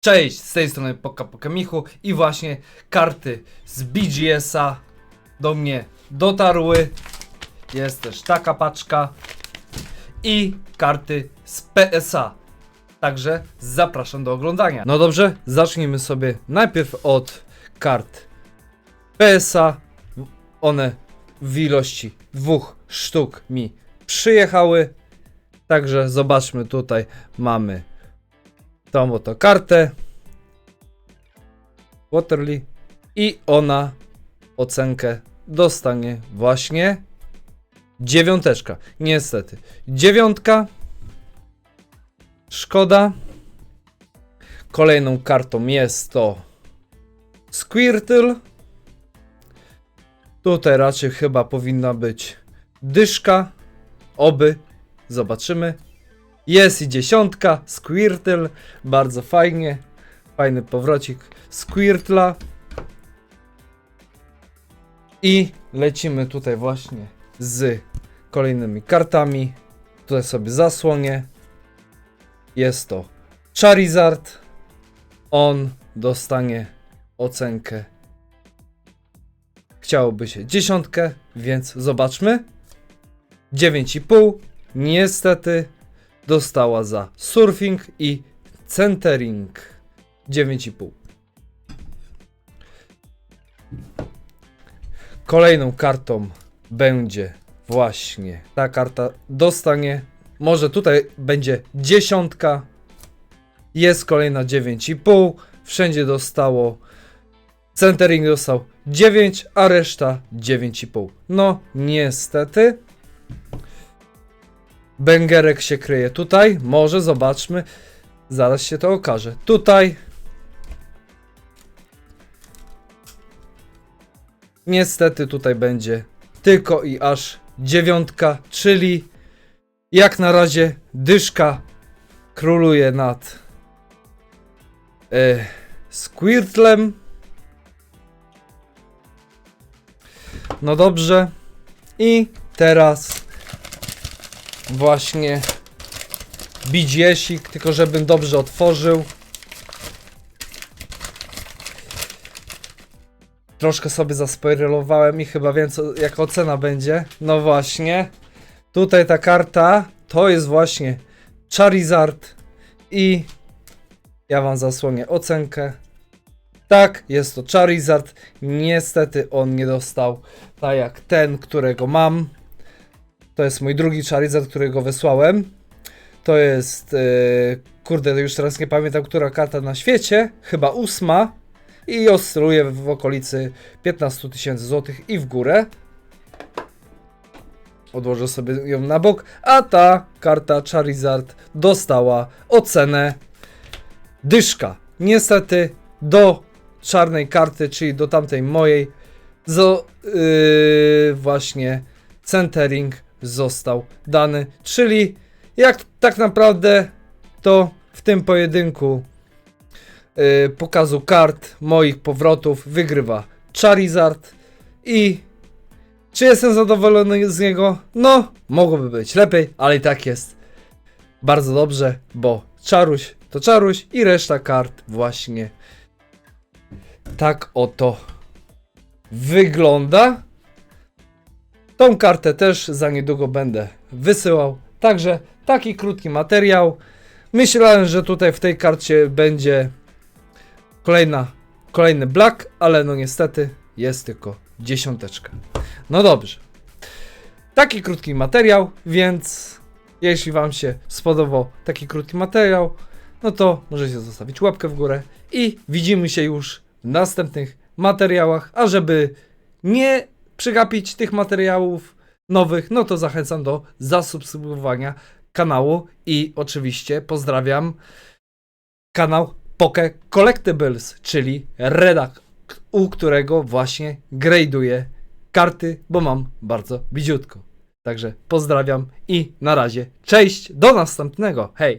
Cześć, z tej strony Poka Poka Michu i właśnie karty z BGS-a do mnie dotarły. Jest też taka paczka i karty z PSA. Także zapraszam do oglądania. No dobrze, zacznijmy sobie najpierw od kart PSA. One w ilości dwóch sztuk mi przyjechały. Także zobaczmy tutaj mamy tą oto kartę Waterly i ona ocenkę dostanie właśnie dziewiąteczka. Niestety. Dziewiątka. Szkoda. Kolejną kartą jest to Squirtle. Tutaj raczej chyba powinna być dyszka. Oby. Zobaczymy. Jest i dziesiątka, Squirtle, bardzo fajnie, fajny powrocik Squirtla. I lecimy tutaj właśnie z kolejnymi kartami. Tutaj sobie zasłonię. Jest to Charizard. On dostanie ocenkę. Chciałoby się dziesiątkę, więc zobaczmy. 9,5. Niestety dostała za surfing i centering 9,5. Kolejną kartą będzie właśnie ta karta dostanie. Może tutaj będzie dziesiątka. Jest kolejna 9,5. Wszędzie dostało. Centering dostał 9, a reszta 9,5. No, niestety. Bęgerek się kryje tutaj. Może zobaczmy. Zaraz się to okaże. Tutaj. Niestety tutaj będzie tylko i aż dziewiątka, czyli jak na razie dyszka króluje nad e, Squirtlem. No dobrze. I teraz właśnie bidziesik, tylko żebym dobrze otworzył. Troszkę sobie zaspoilerowałem i chyba wiem co, jaka ocena będzie. No właśnie. Tutaj ta karta to jest właśnie Charizard i ja wam zasłonię ocenkę. Tak, jest to Charizard. Niestety on nie dostał tak jak ten, którego mam. To jest mój drugi Charizard, którego wysłałem. To jest, e, kurde, już teraz nie pamiętam, która karta na świecie. Chyba ósma. I oscyluje w, w okolicy 15 tysięcy złotych i w górę. Odłożę sobie ją na bok. A ta karta Charizard dostała ocenę dyszka. Niestety do czarnej karty, czyli do tamtej mojej, zo, yy, właśnie centering został dany, czyli jak tak naprawdę to w tym pojedynku yy, pokazu kart moich powrotów wygrywa Charizard i czy jestem zadowolony z niego? No, mogłoby być lepiej, ale i tak jest bardzo dobrze, bo Czaruś to Czaruś i reszta kart właśnie tak oto wygląda. Tą kartę też za niedługo będę wysyłał. Także taki krótki materiał. Myślałem, że tutaj w tej karcie będzie kolejna, kolejny black, ale no niestety jest tylko dziesiąteczka. No dobrze. Taki krótki materiał, więc jeśli Wam się spodobał taki krótki materiał, no to możecie zostawić łapkę w górę i widzimy się już w następnych materiałach. A żeby nie przegapić tych materiałów nowych, no to zachęcam do zasubskrybowania kanału i oczywiście pozdrawiam kanał Poke Collectibles, czyli redak, u którego właśnie graduję karty, bo mam bardzo biziutko. Także pozdrawiam i na razie. Cześć, do następnego. Hej!